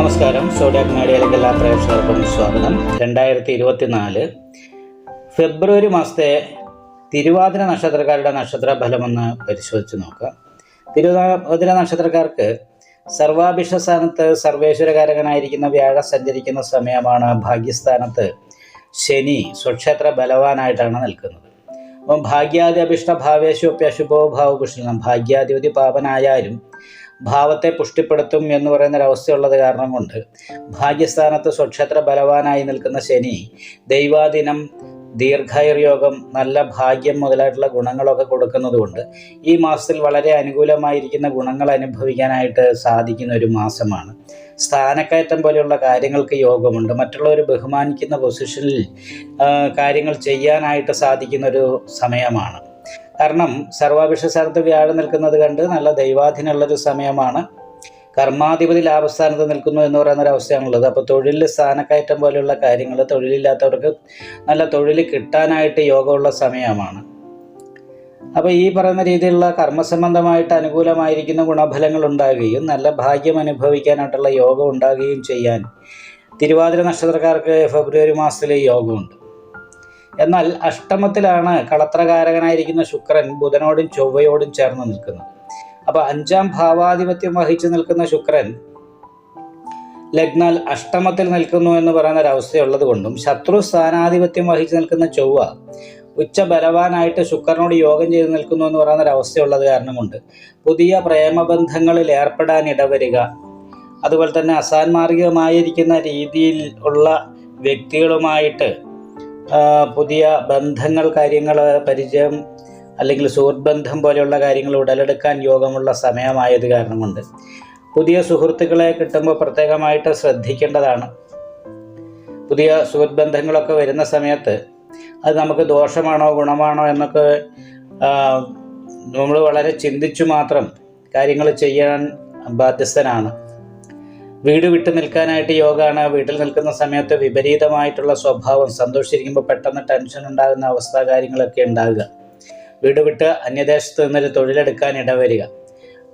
നമസ്കാരം. സോഡിയാക് മീഡിയയിലേക്ക് എല്ലാ പ്രേക്ഷകർക്കും സ്വാഗതം. രണ്ടായിരത്തി ഇരുപത്തിനാല് ഫെബ്രുവരി മാസത്തെ തിരുവാതിര നക്ഷത്രക്കാരുടെ നക്ഷത്ര ഫലമൊന്ന് പരിശോധിച്ച് നോക്കാം തിരുവാതിര നക്ഷത്രക്കാർക്ക് സർവാഭിഷ സ്ഥാനത്ത് സർവേശ്വരകാരകനായിരിക്കുന്ന വ്യാഴ സഞ്ചരിക്കുന്ന സമയമാണ് ഭാഗ്യസ്ഥാനത്ത് ശനി സ്വക്ഷേത്ര ബലവാനായിട്ടാണ് നിൽക്കുന്നത്. അപ്പം ഭാഗ്യാദി അഭിഷ്ട ഭാവേശു അപ്യശുഭോ ഭാവകുശലം ഭാഗ്യാധിപതി പാപനായാലും ഭാവത്തെ പുഷ്ടിപ്പെടുത്തും എന്ന് പറയുന്ന ഒരവസ്ഥയുള്ളത് കാരണം കൊണ്ട് ഭാഗ്യസ്ഥാനത്ത് സ്വക്ഷേത്ര ബലവാനായി നിൽക്കുന്ന ശനി ദൈവാദിനം ദീർഘായുർയോഗം നല്ല ഭാഗ്യം മുതലായിട്ടുള്ള ഗുണങ്ങളൊക്കെ കൊടുക്കുന്നതുകൊണ്ട് ഈ മാസത്തിൽ വളരെ അനുകൂലമായിരിക്കുന്ന ഗുണങ്ങൾ അനുഭവിക്കാനായിട്ട് സാധിക്കുന്ന ഒരു മാസമാണ്. സ്ഥാനക്കയറ്റം പോലെയുള്ള കാര്യങ്ങൾക്ക് യോഗമുണ്ട്. മറ്റുള്ളവർ ബഹുമാനിക്കുന്ന പൊസിഷനിൽ കാര്യങ്ങൾ ചെയ്യാനായിട്ട് സാധിക്കുന്ന ഒരു സമയമാണ്. കാരണം സർവാഭിഷ സ്ഥാനത്ത് വ്യാഴം നിൽക്കുന്നത് കണ്ട് നല്ല ദൈവാധീനമുള്ളൊരു സമയമാണ്. കർമാധിപതി ലാഭസ്ഥാനത്ത് നിൽക്കുന്നു എന്ന് പറയുന്ന ഒരു അവസ്ഥയാണുള്ളത്. അപ്പോൾ തൊഴിലിൽ സ്ഥാനക്കയറ്റം പോലെയുള്ള കാര്യങ്ങൾ തൊഴിലില്ലാത്തവർക്ക് നല്ല തൊഴിൽ കിട്ടാനായിട്ട് യോഗമുള്ള സമയമാണ്. അപ്പോൾ ഈ പറയുന്ന രീതിയിലുള്ള കർമ്മസംബന്ധമായിട്ട് അനുകൂലമായിരിക്കുന്ന ഗുണഫലങ്ങൾ ഉണ്ടാകുകയും നല്ല ഭാഗ്യം അനുഭവിക്കാനായിട്ടുള്ള യോഗം ഉണ്ടാകുകയും ചെയ്യാൻ തിരുവാതിര നക്ഷത്രക്കാർക്ക് ഫെബ്രുവരി മാസത്തിലെ യോഗമുണ്ട്. എന്നാൽ അഷ്ടമത്തിലാണ് കളത്രകാരകനായിരിക്കുന്ന ശുക്രൻ ബുധനോടും ചൊവ്വയോടും ചേർന്ന് നിൽക്കുന്നത്. അപ്പോൾ അഞ്ചാം ഭാവാധിപത്യം വഹിച്ചു നിൽക്കുന്ന ശുക്രൻ ലഗ്നാൽ അഷ്ടമത്തിൽ നിൽക്കുന്നു എന്ന് പറയുന്ന ഒരു അവസ്ഥയുള്ളത് കൊണ്ടും ശത്രു സ്ഥാനാധിപത്യം വഹിച്ചു നിൽക്കുന്ന ചൊവ്വ ഉച്ച ബലവാനായിട്ട് ശുക്രനോട് യോഗം ചെയ്ത് നിൽക്കുന്നു എന്ന് പറയുന്ന ഒരു അവസ്ഥയുള്ളത് കാരണം കൊണ്ട് പുതിയ പ്രേമബന്ധങ്ങളിൽ ഏർപ്പെടാൻ ഇടവരിക. അതുപോലെ തന്നെ അസാൻമാർഗികമായിരിക്കുന്ന രീതിയിൽ ഉള്ള വ്യക്തികളുമായിട്ട് പുതിയ ബന്ധങ്ങൾ കാര്യങ്ങൾ പരിചയം അല്ലെങ്കിൽ സുഹൃത്ത് ബന്ധം പോലെയുള്ള കാര്യങ്ങൾ ഉടലെടുക്കാൻ യോഗമുള്ള സമയമായത് കാരണം കൊണ്ട് പുതിയ സുഹൃത്തുക്കളെ കിട്ടുമ്പോൾ പ്രത്യേകമായിട്ട് ശ്രദ്ധിക്കേണ്ടതാണ്. പുതിയ സുഹൃത്ത് ബന്ധങ്ങളൊക്കെ വരുന്ന സമയത്ത് അത് നമുക്ക് ദോഷമാണോ ഗുണമാണോ എന്നൊക്കെ നമ്മൾ വളരെ ചിന്തിച്ചു മാത്രം കാര്യങ്ങൾ ചെയ്യാൻ ബാധ്യസ്ഥനാണ്. വീട് വിട്ട് നിൽക്കാനായിട്ട് യോഗമാണ് വീട്ടിൽ നിൽക്കുന്ന സമയത്ത് വിപരീതമായിട്ടുള്ള സ്വഭാവം സന്തോഷിച്ചിരിക്കുമ്പോൾ പെട്ടെന്ന് ടെൻഷൻ ഉണ്ടാകുന്ന അവസ്ഥ കാര്യങ്ങളൊക്കെ ഉണ്ടാകുക. വീട് വിട്ട് അന്യദേശത്ത് നിന്നൊരു തൊഴിലെടുക്കാൻ ഇടവരിക.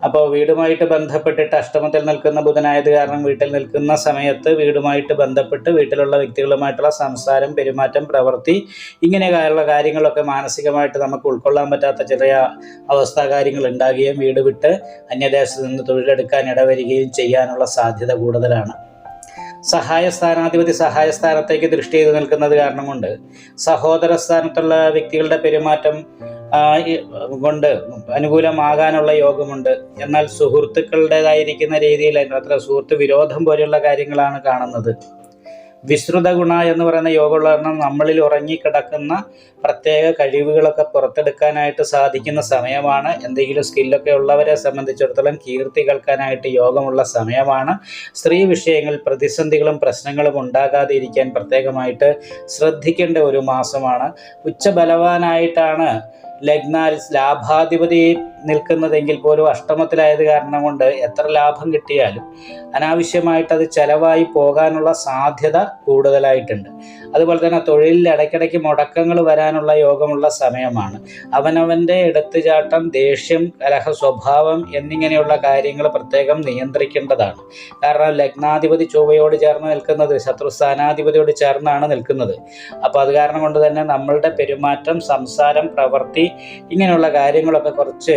അപ്പോൾ വീടുമായിട്ട് ബന്ധപ്പെട്ടിട്ട് അഷ്ടമത്തിൽ നിൽക്കുന്ന ബുധനായത് കാരണം വീട്ടിൽ നിൽക്കുന്ന സമയത്ത് വീടുമായിട്ട് ബന്ധപ്പെട്ട് വീട്ടിലുള്ള വ്യക്തികളുമായിട്ടുള്ള സംസാരം പെരുമാറ്റം പ്രവൃത്തി ഇങ്ങനെയുള്ള കാര്യങ്ങളൊക്കെ മാനസികമായിട്ട് നമുക്ക് ഉൾക്കൊള്ളാൻ പറ്റാത്ത ചെറിയ അവസ്ഥാ കാര്യങ്ങൾ ഉണ്ടാകുകയും വീട് വിട്ട് അന്യദേശത്ത് നിന്ന് തൊഴിലെടുക്കാൻ ഇടവരികയും ചെയ്യാനുള്ള സാധ്യത കൂടുതലാണ്. സഹായ സ്ഥാനാധിപതി സഹായ സ്ഥാനത്തേക്ക് ദൃഷ്ടി ചെയ്ത് നിൽക്കുന്നത് കാരണം കൊണ്ട് സഹോദര സ്ഥാനത്തുള്ള വ്യക്തികളുടെ പെരുമാറ്റം കൊണ്ട് അനുകൂലമാകാനുള്ള യോഗമുണ്ട്. എന്നാൽ സുഹൃത്തുക്കളുടേതായിരിക്കുന്ന രീതിയിൽ അത്ര സുഹൃത്ത് വിരോധം പോലെയുള്ള കാര്യങ്ങളാണ് കാണുന്നത്. വിശ്രുത ഗുണ എന്ന് പറയുന്ന യോഗമുള്ള കാരണം നമ്മളിൽ ഉറങ്ങിക്കിടക്കുന്ന പ്രത്യേക കഴിവുകളൊക്കെ പുറത്തെടുക്കാനായിട്ട് സാധിക്കുന്ന സമയമാണ്. എന്തെങ്കിലും സ്കില്ലൊക്കെ ഉള്ളവരെ സംബന്ധിച്ചിടത്തോളം കീർത്തി കേൾക്കാനായിട്ട് യോഗമുള്ള സമയമാണ്. സ്ത്രീ വിഷയങ്ങൾ പ്രതിസന്ധികളും പ്രശ്നങ്ങളും ഉണ്ടാകാതെ ഇരിക്കാൻ പ്രത്യേകമായിട്ട് ശ്രദ്ധിക്കേണ്ട ഒരു മാസമാണ്. ഉച്ചബലവാനായിട്ടാണ് ലഗ്നാൽ ലാഭാധിപതി നിൽക്കുന്നതെങ്കിൽ പോലും അഷ്ടമത്തിലായത് കാരണം കൊണ്ട് എത്ര ലാഭം കിട്ടിയാലും അനാവശ്യമായിട്ട് അത് ചെലവായി പോകാനുള്ള സാധ്യത കൂടുതലായിട്ടുണ്ട്. അതുപോലെ തന്നെ തൊഴിലിൽ ഇടയ്ക്കിടയ്ക്ക് മുടക്കങ്ങൾ വരാനുള്ള യോഗമുള്ള സമയമാണ്. അവനവന്റെ എടുത്തുചാട്ടം ദേഷ്യം കലഹ സ്വഭാവം എന്നിങ്ങനെയുള്ള കാര്യങ്ങൾ പ്രത്യേകം നിയന്ത്രിക്കേണ്ടതാണ്. കാരണം ലഗ്നാധിപതി ചൊവ്വയോട് ചേർന്ന് നിൽക്കുന്നത് ശത്രു സ്ഥാനാധിപതിയോട് ചേർന്നാണ് നിൽക്കുന്നത്. അപ്പോൾ അത് കാരണം കൊണ്ട് തന്നെ നമ്മളുടെ പെരുമാറ്റം സംസാരം പ്രവൃത്തി ഇങ്ങനെയുള്ള കാര്യങ്ങളൊക്കെ കുറച്ച്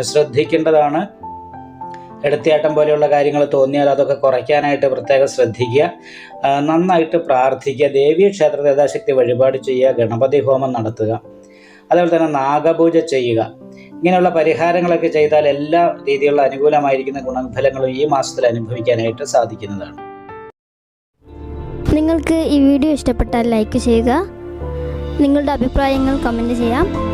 ശ്രദ്ധിക്കേണ്ടതാണ്. എടുത്തിയാട്ടം പോലെയുള്ള കാര്യങ്ങൾ തോന്നിയാൽ അതൊക്കെ കുറയ്ക്കാനായിട്ട് പ്രത്യേകം ശ്രദ്ധിക്കുക. നന്നായിട്ട് പ്രാർത്ഥിക്കുക. ദേവീ ക്ഷേത്ര യഥാശക്തി വഴിപാട് ചെയ്യുക. ഗണപതി ഹോമം നടത്തുക. അതുപോലെ തന്നെ നാഗപൂജ ചെയ്യുക. ഇങ്ങനെയുള്ള പരിഹാരങ്ങളൊക്കെ ചെയ്താൽ എല്ലാ രീതിയിലുള്ള അനുകൂലമായിരിക്കുന്ന ഗുണഫലങ്ങളും ഈ മാസത്തിൽ അനുഭവിക്കാനായിട്ട് സാധിക്കുന്നതാണ്. നിങ്ങൾക്ക് ഈ വീഡിയോ ഇഷ്ടപ്പെട്ടാൽ ലൈക്ക് ചെയ്യുക. നിങ്ങളുടെ അഭിപ്രായങ്ങൾ കമന്റ് ചെയ്യാം.